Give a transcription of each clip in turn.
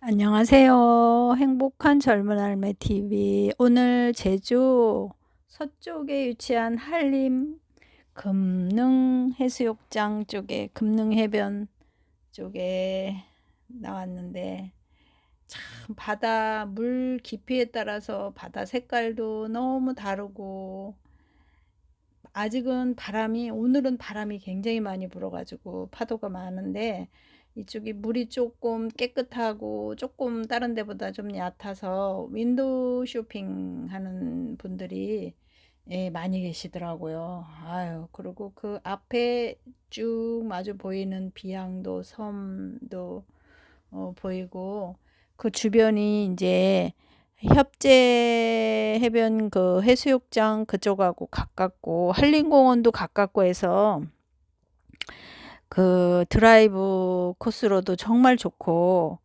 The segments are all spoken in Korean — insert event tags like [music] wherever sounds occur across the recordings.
안녕하세요. 행복한 젊은 할매 TV. 오늘 제주 서쪽에 위치한 한림 금능 해수욕장 쪽에 금능 해변 쪽에 나왔는데 참 바다 물 깊이에 따라서 바다 색깔도 너무 다르고 아직은 바람이 오늘은 바람이 굉장히 많이 불어가지고 파도가 많은데 이쪽이 물이 조금 깨끗하고 조금 다른 데보다 좀 얕아서 윈도우 쇼핑 하는 분들이 예, 많이 계시더라고요. 아유, 그리고 그 앞에 쭉 마주 보이는 비양도 섬도 어, 보이고 그 주변이 이제 협재 해변 그 해수욕장 그쪽하고 가깝고 한림공원도 가깝고 해서 그 드라이브 코스로도 정말 좋고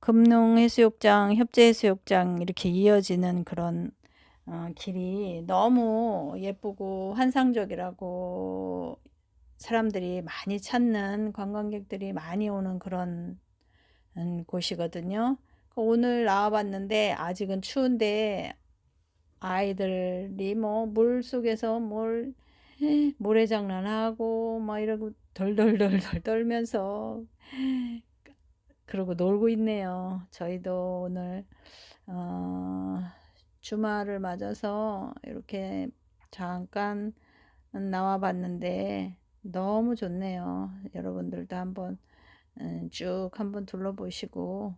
금농 해수욕장, 협재 해수욕장 이렇게 이어지는 그런 어, 길이 너무 예쁘고 환상적이라고 사람들이 많이 찾는 관광객들이 많이 오는 그런 음, 곳이거든요. 오늘 나와봤는데 아직은 추운데 아이들이 뭐 물 속에서 뭘 모래장난하고 막 이러고 덜덜덜덜 떨면서 그러고 놀고 있네요. 저희도 오늘 어, 주말을 맞아서 이렇게 잠깐 나와 봤는데 너무 좋네요. 여러분들도 한번 음, 쭉 한번 둘러보시고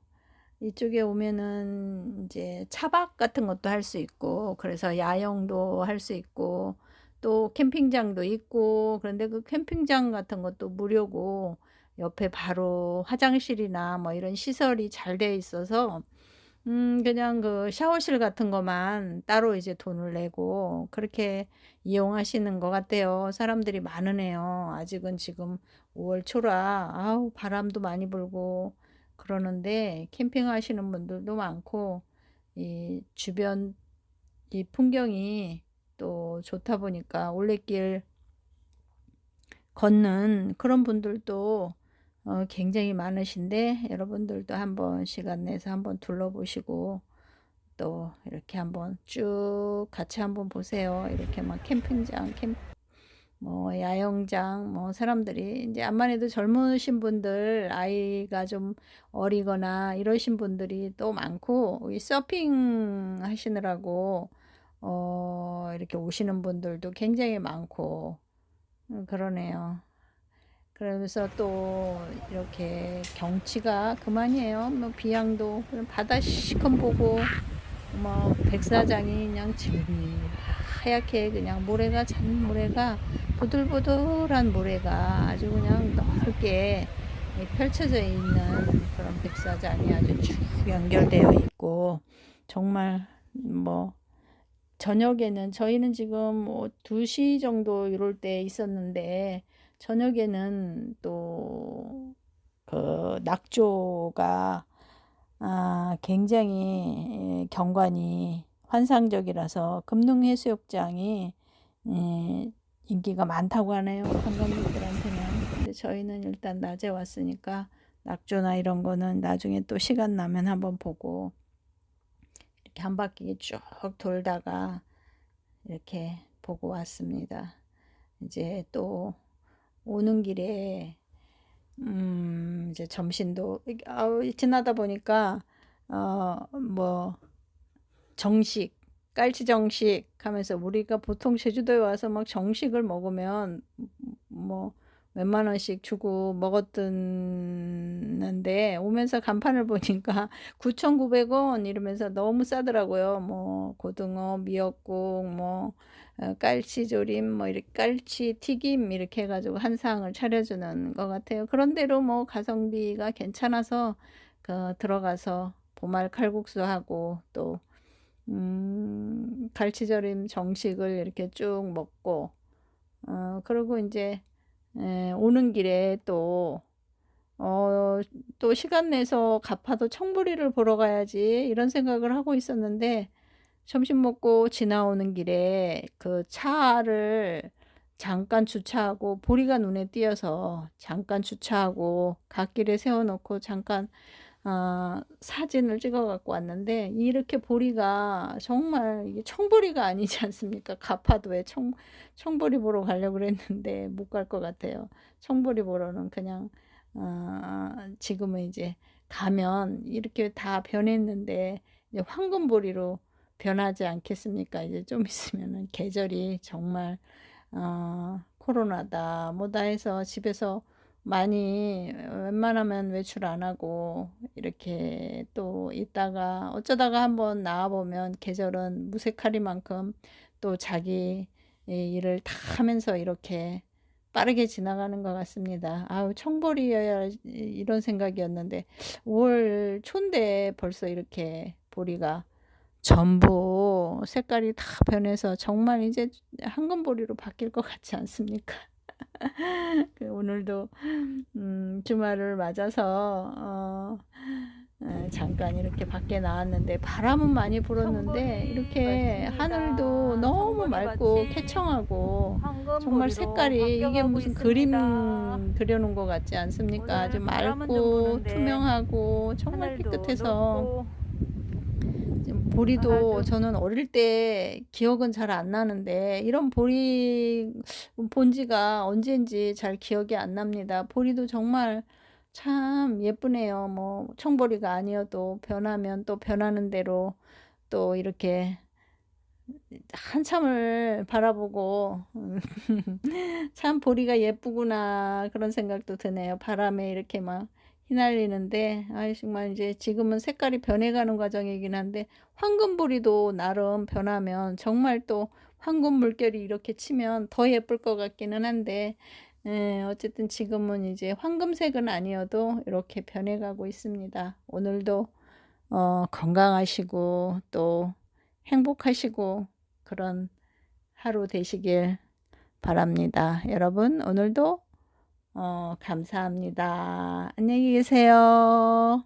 이쪽에 오면은 이제 차박 같은 것도 할 수 있고 그래서 야영도 할 수 있고 또 캠핑장도 있고 그런데 그 캠핑장 같은 것도 무료고 옆에 바로 화장실이나 뭐 이런 시설이 잘 돼 있어서 음 그냥 그 샤워실 같은 것만 따로 이제 돈을 내고 그렇게 이용하시는 것 같아요. 사람들이 많으네요. 아직은 지금 5월 초라 아우 바람도 많이 불고 그러는데 캠핑하시는 분들도 많고 이 주변 이 풍경이 또 좋다 보니까 올레길 걷는 그런 분들도 어, 굉장히 많으신데 여러분들도 한번 시간 내서 한번 둘러보시고 또 이렇게 한번 쭉 같이 한번 보세요. 이렇게 막 캠핑장, 캠, 뭐 야영장, 뭐 사람들이 이제 암만 해도 젊으신 분들, 아이가 좀 어리거나 이러신 분들이 또 많고 이 서핑 하시느라고 어, 이렇게 오시는 분들도 굉장히 많고 음, 그러네요. 그러면서 또 이렇게 경치가 그만이에요. 뭐 비양도 바다 시커 보고 뭐 백사장이 그냥 질비 하얗게 그냥 모래가 잔 모래가 보들보들한 모래가 아주 그냥 넓게 펼쳐져 있는 그런 백사장이 아주 쭉 연결되어 있고 정말 뭐 저녁에는 저희는 지금 뭐 2시 정도 이럴 때 있었는데 저녁에는 또 그 낙조가 아 굉장히 경관이 환상적이라서 금능해수욕장이 예, 인기가 많다고 하네요. 관광객들한테는. 근데 저희는 일단 낮에 왔으니까 낙조나 이런 거는 나중에 또 시간 나면 한번 보고 이렇게 한 바퀴 쭉 돌다가 이렇게 보고 왔습니다. 이제 또 오는 길에 음 이제 점심도 지나다 보니까 어뭐 정식 깔치 정식 하면서 우리가 보통 제주도에 와서 막 정식을 먹으면 뭐 몇만 원씩 주고 먹었던데 오면서 간판을 보니까 [laughs] 9,900원 이러면서 너무 싸더라고요. 뭐 고등어, 미역국, 뭐 어, 깔치조림, 뭐 이렇게 깔치 튀김 이렇게 해가지고 한 상을 차려주는 것 같아요. 그런대로 뭐 가성비가 괜찮아서 그 들어가서 보말 칼국수 하고 또 음, 갈치조림 정식을 이렇게 쭉 먹고 어, 그리고 이제 에, 오는 길에 또, 어, 또 시간 내서 가파도 청부리를 보러 가야지 이런 생각을 하고 있었는데 점심 먹고 지나오는 길에 그 차를 잠깐 주차하고 보리가 눈에 띄어서 잠깐 주차하고 갓길에 세워놓고 잠깐 어, 사진을 찍어 갖고 왔는데 이렇게 보리가 정말 이게 청보리가 아니지 않습니까? 가파도에 청 청보리 보러 가려고 그랬는데 못 갈 것 같아요. 청보리 보러는 그냥 어, 지금은 이제 가면 이렇게 다 변했는데 이제 황금보리로 변하지 않겠습니까? 이제 좀 있으면은 계절이 정말 어, 코로나다 뭐다 해서 집에서 많이 웬만하면 외출 안 하고 이렇게 또 있다가 어쩌다가 한번 나와보면 계절은 무색하리만큼 또 자기 일을 다 하면서 이렇게 빠르게 지나가는 것 같습니다. 아우 청보리여야 이런 생각이었는데 5월 초인데 벌써 이렇게 보리가 전부 색깔이 다 변해서 정말 이제 황금보리로 바뀔 것 같지 않습니까? [laughs] 그 오늘도 음, 주말을 맞아서 어, 에, 잠깐 이렇게 밖에 나왔는데 바람은 많이 불었는데 이렇게 하늘도 너무 맑고 쾌청하고 정말 색깔이 이게 무슨 그림 그려놓은 것 같지 않습니까? 아주 맑고 투명하고 정말 깨끗해서 보리도 저는 어릴 때 기억은 잘 안 나는데 이런 보리 본 지가 언제인지 잘 기억이 안 납니다. 보리도 정말 참 예쁘네요. 뭐 청보리가 아니어도 변하면 또 변하는 대로 또 이렇게 한참을 바라보고 [laughs] 참 보리가 예쁘구나 그런 생각도 드네요. 바람에 이렇게 막 휘날리는데 아 정말 이제 지금은 색깔이 변해가는 과정이긴 한데 황금보리도 나름 변하면 정말 또 황금 물결이 이렇게 치면 더 예쁠 것 같기는 한데 에, 어쨌든 지금은 이제 황금색은 아니어도 이렇게 변해가고 있습니다. 오늘도 어, 건강하시고 또 행복하시고 그런 하루 되시길 바랍니다. 여러분 오늘도 어, 감사합니다. 안녕히 계세요.